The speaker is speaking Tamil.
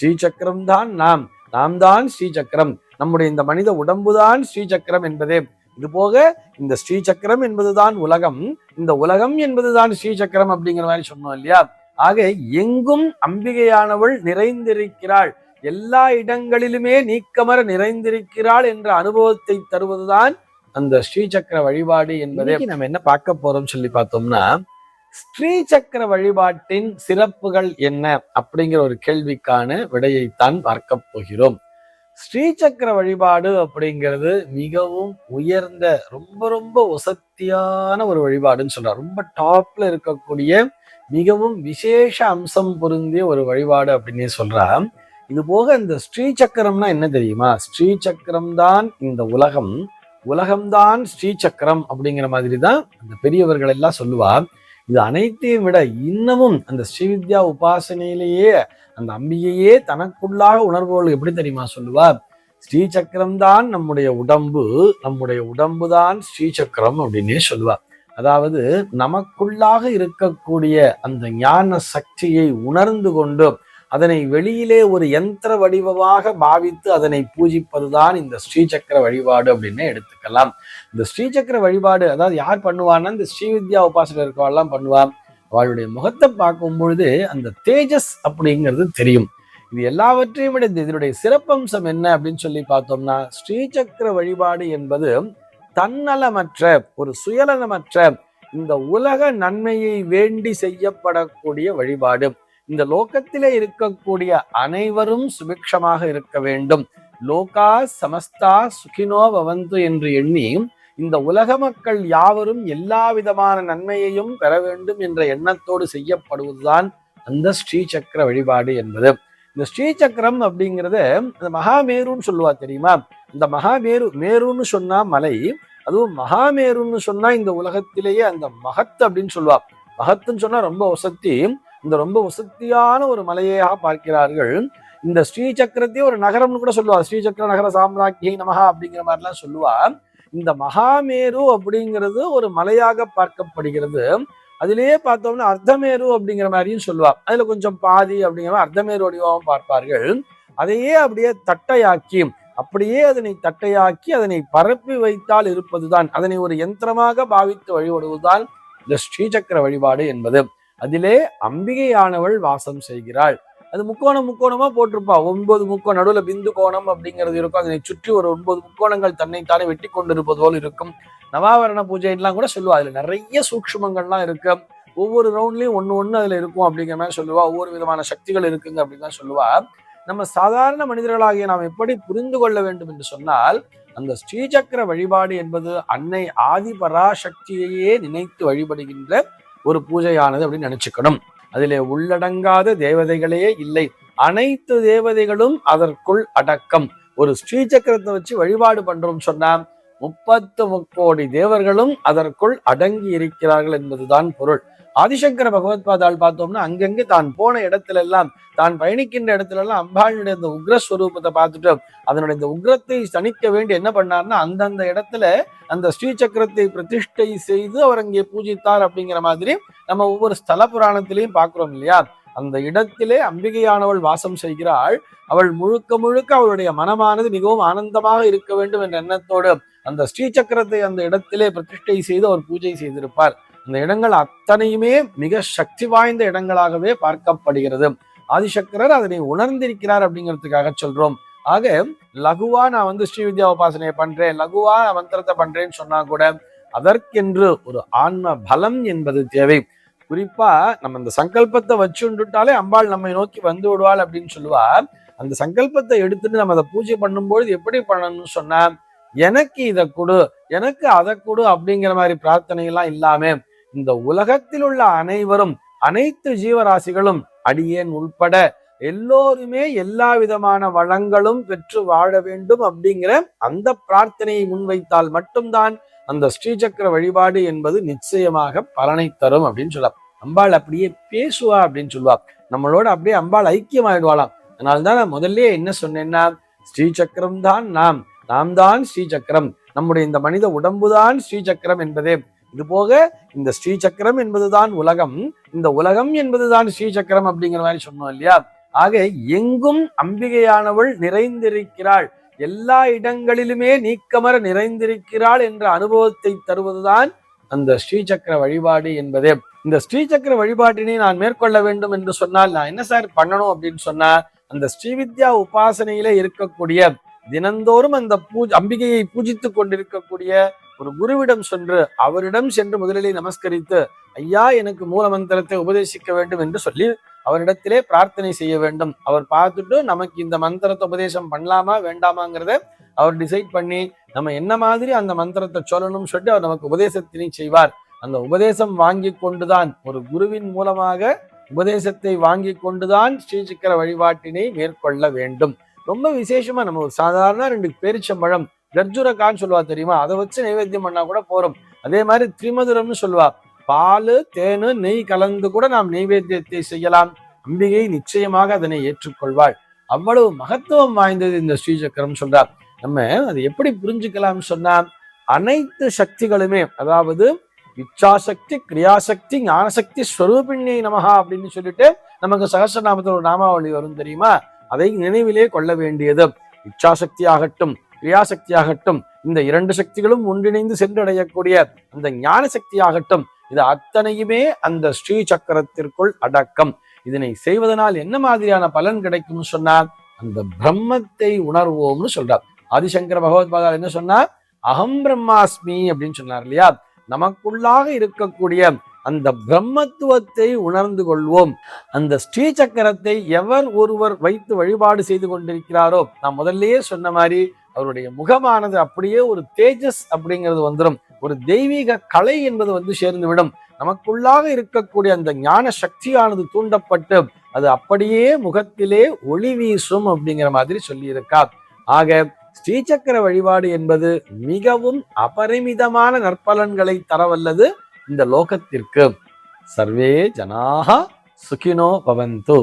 ஸ்ரீசக்கரம் தான் நாம். நாம் தான் ஸ்ரீசக்கரம். நம்முடைய இந்த மனித உடம்புதான் ஸ்ரீசக்கரம் என்பதே. இது போக இந்த ஸ்ரீசக்கரம் என்பதுதான் உலகம். இந்த உலகம் என்பதுதான் ஸ்ரீசக்கரம் அப்படிங்கிற மாதிரி சொன்னோம் இல்லையா? ஆக எங்கும் அம்பிகையானவள் நிறைந்திருக்கிறாள். எல்லா இடங்களிலுமே நீக்கமர நிறைந்திருக்கிறாள் என்ற அனுபவத்தை தருவதுதான் அந்த ஸ்ரீசக்கர வழிபாடு என்பதை. நம்ம என்ன பார்க்க போறோம் சொல்லி பார்த்தோம்னா ஸ்ரீ சக்கர வழிபாட்டின் சிறப்புகள் என்ன அப்படிங்கிற ஒரு கேள்விக்கான விடையைத்தான் பார்க்க போகிறோம். ஸ்ரீசக்கர வழிபாடு அப்படிங்கிறது மிகவும் உயர்ந்த ரொம்ப ரொம்ப ஒசத்தியான ஒரு வழிபாடுன்னு சொல்றார். ரொம்ப டாப்ல இருக்கக்கூடிய மிகவும் விசேஷ அம்சம் பொருந்திய ஒரு வழிபாடு அப்படின்னே சொல்றா இது போக இந்த ஸ்ரீசக்கரம்னா என்ன தெரியுமா? ஸ்ரீ சக்கரம் தான் இந்த உலகம். உலகம்தான் ஸ்ரீசக்கரம் அப்படிங்கிற மாதிரி தான் அந்த பெரியவர்கள் எல்லாம் சொல்லுவார். இது அனைத்தையும் விட இன்னமும் அந்த ஸ்ரீவித்யா உபாசனையிலேயே அந்த அம்பிகையே தனக்குள்ளாக உணர்பவர்கள் எப்படி தெரியுமா சொல்லுவார்? ஸ்ரீசக்கரம் தான் நம்முடைய உடம்பு நம்முடைய உடம்பு தான் ஸ்ரீசக்கரம் அப்படின்னே சொல்லுவார். அதாவது நமக்குள்ளாக இருக்கக்கூடிய அந்த ஞான சக்தியை உணர்ந்து கொண்டு அதனை வெளியிலே ஒரு யந்திர வடிவமாக பாவித்து அதனை பூஜிப்பதுதான் இந்த ஸ்ரீசக்கர வழிபாடு அப்படின்னு எடுத்துக்கலாம். இந்த ஸ்ரீசக்கர வழிபாடு அதாவது யார் பண்ணுவான்னா இந்த ஸ்ரீவித்யா உபாசனை இருக்கவாள்லாம் பண்ணுவான் அவளுடைய முகத்தை பார்க்கும் பொழுது அந்த தேஜஸ் அப்படிங்கிறது தெரியும். இது எல்லாவற்றையும் விட இந்த இதனுடைய சிறப்பம்சம் என்ன அப்படின்னு சொல்லி பார்த்தோம்னா ஸ்ரீசக்கர வழிபாடு என்பது தன்னலமற்ற ஒரு சுயநலமற்ற இந்த உலக நன்மையை வேண்டி செய்யப்படக்கூடிய வழிபாடு. இந்த லோகத்திலே இருக்கக்கூடிய அனைவரும் சுபிக்ஷமாக இருக்க வேண்டும். லோகா சமஸ்தா சுகினோ பவந்து என்று எண்ணி இந்த உலக மக்கள் யாவரும் எல்லா விதமான நன்மையையும் பெற வேண்டும் என்ற எண்ணத்தோடு செய்யப்படுவதுதான் அந்த ஸ்ரீசக்கர வழிபாடு என்பது. இந்த ஸ்ரீசக்கரம் அப்படிங்கிறது அந்த மகாமேருன்னு சொல்லுவா தெரியுமா? இந்த மகாமேரு மேருன்னு சொன்னா மலை அதுவும் மகாமேருன்னு சொன்னா இந்த உலகத்திலேயே அந்த மகத் அப்படின்னு சொல்லுவா. மகத்துன்னு சொன்னா ரொம்ப வசத்தி இந்த ரொம்ப வசத்தியான ஒரு மலையாக பார்க்கிறார்கள். இந்த ஸ்ரீ சக்கரத்தையே ஒரு நகரம்னு கூட சொல்லுவா ஸ்ரீசக்கர நகர சாம்ராக்கியை நமகா அப்படிங்கிற மாதிரிலாம் சொல்லுவார். இந்த மகாமேரு அப்படிங்கிறது ஒரு மலையாக பார்க்கப்படுகிறது. அதிலேயே பார்த்தோம்னா அர்த்தமேரு அப்படிங்கிற மாதிரியும் சொல்லுவார். அதுல கொஞ்சம் பாதி அப்படிங்கிற மாதிரி அர்த்தமேரு வடிவாகவும் பார்ப்பார்கள். அதையே அப்படியே தட்டையாக்கி அப்படியே அதனை தட்டையாக்கி அதனை பரப்பி வைத்தால் இருப்பதுதான். அதனை ஒரு யந்திரமாக பாவித்து வழிபடுவதுதான் இந்த ஸ்ரீசக்கர வழிபாடு என்பது. அதிலே அம்பிகையானவள் வாசம் செய்கிறாள். அது முக்கோணம் முக்கோணமா போட்டிருப்பா. ஒன்பது முக்கோணம் நடுவில் பிந்து கோணம் அப்படிங்கிறது இருக்கும். அதனை சுற்றி ஒரு ஒன்பது முக்கோணங்கள் தன்னைத்தானே வெட்டி கொண்டிருப்பது போல் இருக்கும். நவாவரண பூஜைலாம் கூட சொல்லுவா. அதுல நிறைய சூக்ஷ்மங்கள்லாம் இருக்கு. ஒவ்வொரு ரவுண்ட்லயும் ஒன்று ஒன்று அதுல இருக்கும் அப்படிங்கிற மாதிரி சொல்லுவா. ஒவ்வொரு விதமான சக்திகள் இருக்குங்க அப்படின்னு தான் சொல்லுவா. நம்ம சாதாரண மனிதர்களாகிய நாம் எப்படி புரிந்து கொள்ள வேண்டும் என்று சொன்னால் அந்த ஸ்ரீசக்கர வழிபாடு என்பது அன்னை ஆதி பராசக்தியையே நினைத்து வழிபடுகின்ற ஒரு பூஜையானது அப்படின்னு நினைச்சுக்கணும். அதிலே உள்ளடங்காத தேவதைகளே இல்லை. அனைத்து தேவதைகளும் அதற்குள் அடக்கம். ஒரு ஸ்ரீசக்கரத்தை வச்சு வழிபாடு பண்றோம் சொன்னா முப்பத்து முக்கோடி தேவர்களும் அதற்குள் அடங்கி இருக்கிறார்கள் என்பதுதான் பொருள். ஆதிசங்கர பகவத்பாதால் பார்த்தோம்னா அங்கங்கே தான் போன இடத்துல எல்லாம் தான் பயணிக்கின்ற இடத்துல எல்லாம் அம்பாளுடைய இந்த உக்ரஸ்வரூபத்தை பார்த்துட்டு அதனுடைய இந்த உக்ரத்தை தணிக்க வேண்டி என்ன பண்ணார்னா அந்தந்த இடத்துல அந்த ஸ்ரீசக்கரத்தை பிரதிஷ்டை செய்து அவர் அங்கே பூஜித்தார் அப்படிங்கிற மாதிரி நம்ம ஒவ்வொரு ஸ்தல புராணத்திலையும் பார்க்குறோம் இல்லையா? அந்த இடத்திலே அம்பிகையானவள் வாசம் செய்கிறாள். அவள் முழுக்க முழுக்க அவளுடைய மனமானது மிகவும் ஆனந்தமாக இருக்க வேண்டும் என்ற எண்ணத்தோடு அந்த ஸ்ரீசக்கரத்தை அந்த இடத்திலே பிரதிஷ்டை செய்து அவர் பூஜை செய்திருப்பார். அந்த இடங்கள் அத்தனையுமே மிக சக்தி வாய்ந்த இடங்களாகவே பார்க்கப்படுகிறது. ஆதிசங்கரர் அதனை உணர்ந்திருக்கிறார் அப்படிங்கிறதுக்காக சொல்றோம். ஆக லகுவா நான் வந்து ஸ்ரீ வித்யா உபாசனையை பண்றேன் லகுவா மந்திரத்தை பண்றேன்னு சொன்னா கூட அதற்கென்று ஒரு ஆன்ம பலம் என்பது தேவை. குறிப்பா நம்ம இந்த சங்கல்பத்தை வச்சுட்டாலே அம்பாள் நம்மை நோக்கி வந்து விடுவாள் அப்படின்னு சொல்லுவா. அந்த சங்கல்பத்தை எடுத்துட்டு நம்ம அதை பூஜை பண்ணும்பொழுது எப்படி பண்ணணும்னு சொன்னா எனக்கு இதை கொடு எனக்கு அதை கொடு அப்படிங்கிற மாதிரி பிரார்த்தனை எல்லாம் இல்லாம இந்த உலகத்தில் உள்ள அனைவரும் அனைத்து ஜீவராசிகளும் அடியேன் உள்பட எல்லோருமே எல்லா விதமான வளங்களும் பெற்று வாழ வேண்டும் அப்படிங்கிற அந்த பிரார்த்தனையை முன்வைத்தால் மட்டும்தான் அந்த ஸ்ரீசக்கர வழிபாடு என்பது நிச்சயமாக பலனை தரும் அப்படின்னு சொல்லலாம். அம்பாள் அப்படியே பேசுவா அப்படின்னு சொல்லுவா. நம்மளோட அப்படியே அம்பாள் ஐக்கியமாயிடுவாளாம். அதனால்தான் நான் முதல்ல என்ன சொன்னேன்னா ஸ்ரீசக்கரம் தான் நாம் நாம் தான் ஸ்ரீசக்கரம். நம்முடைய இந்த மனித உடம்புதான் ஸ்ரீசக்கரம் என்பதே. இது போக இந்த ஸ்ரீசக்கரம் என்பதுதான் உலகம். இந்த உலகம் என்பதுதான் ஸ்ரீ சக்கரம் அப்படிங்கிற மாதிரி சொன்னோம் இல்லையா? ஆக எங்கும் அம்பிகையானவள் நிறைந்திருக்கிறாள். எல்லா இடங்களிலுமே நீக்கமர நிறைந்திருக்கிறாள் என்ற அனுபவத்தை தருவதுதான் அந்த ஸ்ரீசக்கர வழிபாடு என்பதே. இந்த ஸ்ரீசக்கர வழிபாட்டினை நான் மேற்கொள்ள வேண்டும் என்று சொன்னால் நான் என்ன சார் பண்ணணும் அப்படின்னு சொன்னா அந்த ஸ்ரீவித்யா உபாசனையில இருக்கக்கூடிய தினந்தோறும் அந்த பூ அம்பிகையை பூஜித்துக் கொண்டிருக்கக்கூடிய ஒரு குருவிடம் சென்று அவரிடம் சென்று முதலிலே நமஸ்கரித்து ஐயா எனக்கு மூல மந்திரத்தை உபதேசிக்க வேண்டும் என்று சொல்லி அவரிடத்திலே பிரார்த்தனை செய்ய வேண்டும். அவர் பார்த்துட்டு நமக்கு இந்த மந்திரத்தை உபதேசம் பண்ணலாமா வேண்டாமாங்கிறத அவர் டிசைட் பண்ணி நம்ம என்ன மாதிரி அந்த மந்திரத்தை சொல்லணும்னு சொல்லிட்டு அவர் நமக்கு உபதேசத்தினை செய்வார். அந்த உபதேசம் வாங்கி கொண்டுதான் ஒரு குருவின் மூலமாக உபதேசத்தை வாங்கி கொண்டுதான் ஸ்ரீசக்கர வழிபாட்டினை மேற்கொள்ள வேண்டும். ரொம்ப விசேஷமா நம்ம ஒரு சாதாரண ரெண்டு பேரிச்சம்பழம் கர்ஜுரக்கான்னு சொல்லுவா தெரியுமா? அதை வச்சு நைவேத்தியம் பண்ணா கூட போறோம். அதே மாதிரி திரிமதுரம்னு சொல்லுவா. பால் தேனு நெய் கலந்து கூட நாம் நைவேத்தியத்தை செய்யலாம். அம்பிகை நிச்சயமாக அதனை ஏற்றுக்கொள்வாள். அவ்வளவு மகத்துவம் வாய்ந்தது இந்த ஸ்ரீசக்கரம் சொல்றார். நம்ம அதை எப்படி புரிஞ்சுக்கலாம்னு சொன்னா அனைத்து சக்திகளுமே அதாவது இச்சாசக்தி கிரியாசக்தி ஞானசக்தி ஸ்வரூபிணி நமகா அப்படின்னு சொல்லிட்டு நமக்கு சகசிரநாமத்தில் ஒரு நாமாவளி வரும் தெரியுமா? அதை நினைவிலே கொள்ள வேண்டியது. இச்சாசக்தி ஆகட்டும் கிரியாசக்தியாகட்டும் இந்த இரண்டு சக்திகளும் ஒன்றிணைந்து சென்றடையக்கூடிய அந்த ஞான சக்தியாகட்டும் இது அத்தனையுமே அந்த ஸ்ரீ சக்கரத்திற்குள் அடக்கம். இதனை செய்வதனால் என்ன மாதிரியான பலன் கிடைக்கும்னு சொன்னார் அந்த பிரம்மத்தை உணர்வோம்னு சொல்றார். ஆதிசங்கர பகவத்பாதால் என்ன சொன்னார்? அகம் பிரம்மாஸ்மி அப்படின்னு சொன்னார் இல்லையா? நமக்குள்ளாக இருக்கக்கூடிய அந்த பிரம்மத்துவத்தை உணர்ந்து கொள்வோம். அந்த ஸ்ரீ சக்கரத்தை எவர் ஒருவர் வைத்து வழிபாடு செய்து கொண்டிருக்கிறாரோ? நான் முதல்லயே சொன்ன மாதிரி அவருடைய முகமானது அப்படியே ஒரு தேஜஸ் அப்படிங்கிறது வந்துடும் ஒரு தெய்வீக கலை என்பது வந்து சேர்ந்து விடும் நமக்குள்ளாக இருக்கக்கூடிய அந்த ஞான சக்தியானது தூண்டப்பட்டு அது அப்படியே முகத்திலே ஒளி வீசும் அப்படிங்கிற மாதிரி சொல்லியிருக்கார். ஆக ஸ்ரீசக்கர வழிபாடு என்பது மிகவும் அபரிமிதமான நற்பலன்களை தரவல்லது இந்த லோகத்திற்கு. சர்வே ஜனாக சுகினோ பவந்து.